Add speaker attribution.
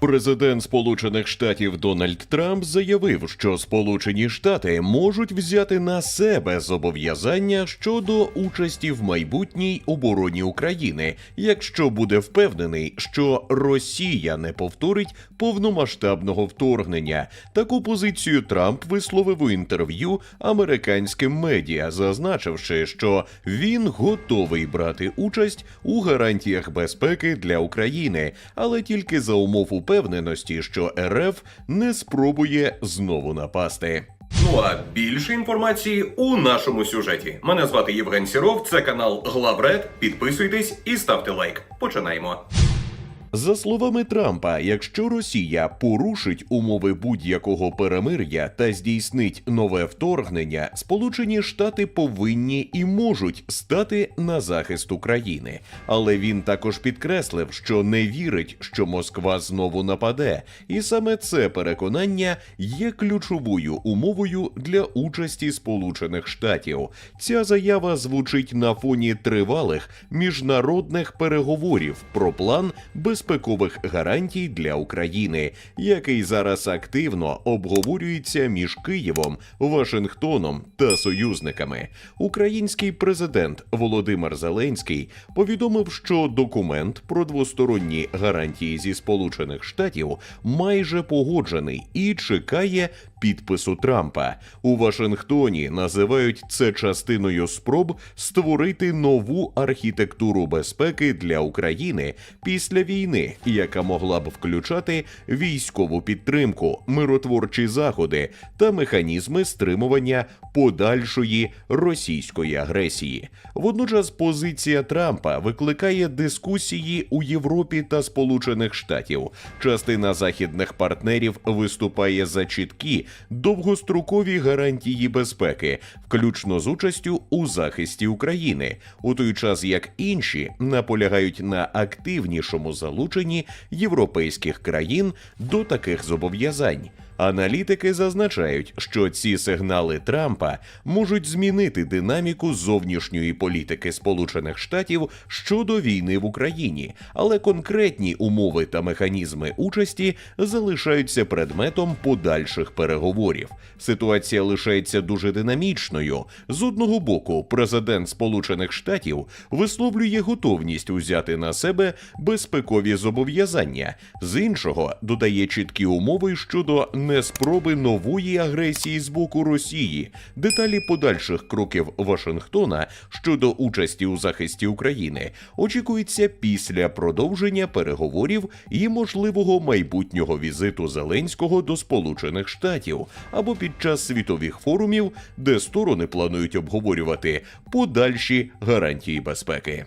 Speaker 1: Президент Сполучених Штатів Дональд Трамп заявив, що Сполучені Штати можуть взяти на себе зобов'язання щодо участі в майбутній обороні України, якщо буде впевнений, що Росія не повторить повномасштабного вторгнення. Таку позицію Трамп висловив у інтерв'ю американським медіа, зазначивши, що він готовий брати участь у гарантіях безпеки для України, але тільки за умов упевненості, що РФ не спробує знову напасти.
Speaker 2: Ну а більше інформації у нашому сюжеті. Мене звати Євген Сіров, це канал Главред. Підписуйтесь і ставте лайк. Починаємо.
Speaker 1: За словами Трампа, якщо Росія порушить умови будь-якого перемир'я та здійснить нове вторгнення, Сполучені Штати повинні і можуть стати на захист України. Але він також підкреслив, що не вірить, що Москва знову нападе, і саме це переконання є ключовою умовою для участі Сполучених Штатів. Ця заява звучить на фоні тривалих міжнародних переговорів про план безпекових гарантій для України, який зараз активно обговорюється між Києвом, Вашингтоном та союзниками. Український президент Володимир Зеленський повідомив, що документ про двосторонні гарантії зі Сполучених Штатів майже погоджений і чекає підпису Трампа. У Вашингтоні називають це частиною спроб створити нову архітектуру безпеки для України після війни, яка могла б включати військову підтримку, миротворчі заходи та механізми стримування подальшої російської агресії. Водночас позиція Трампа викликає дискусії у Європі та Сполучених Штатів. Частина західних партнерів виступає за чіткі довгострокові гарантії безпеки, включно з участю у захисті України, у той час як інші наполягають на активнішому залученні європейських країн до таких зобов'язань. Аналітики зазначають, що ці сигнали Трампа можуть змінити динаміку зовнішньої політики Сполучених Штатів щодо війни в Україні, але конкретні умови та механізми участі залишаються предметом подальших переговорів. Ситуація лишається дуже динамічною. З одного боку, президент Сполучених Штатів висловлює готовність узяти на себе безпекові зобов'язання, з іншого додає чіткі умови щодо неспроби нової агресії з боку Росії, деталі подальших кроків Вашингтона щодо участі у захисті України очікується після продовження переговорів і можливого майбутнього візиту Зеленського до Сполучених Штатів або під час світових форумів, де сторони планують обговорювати подальші гарантії безпеки.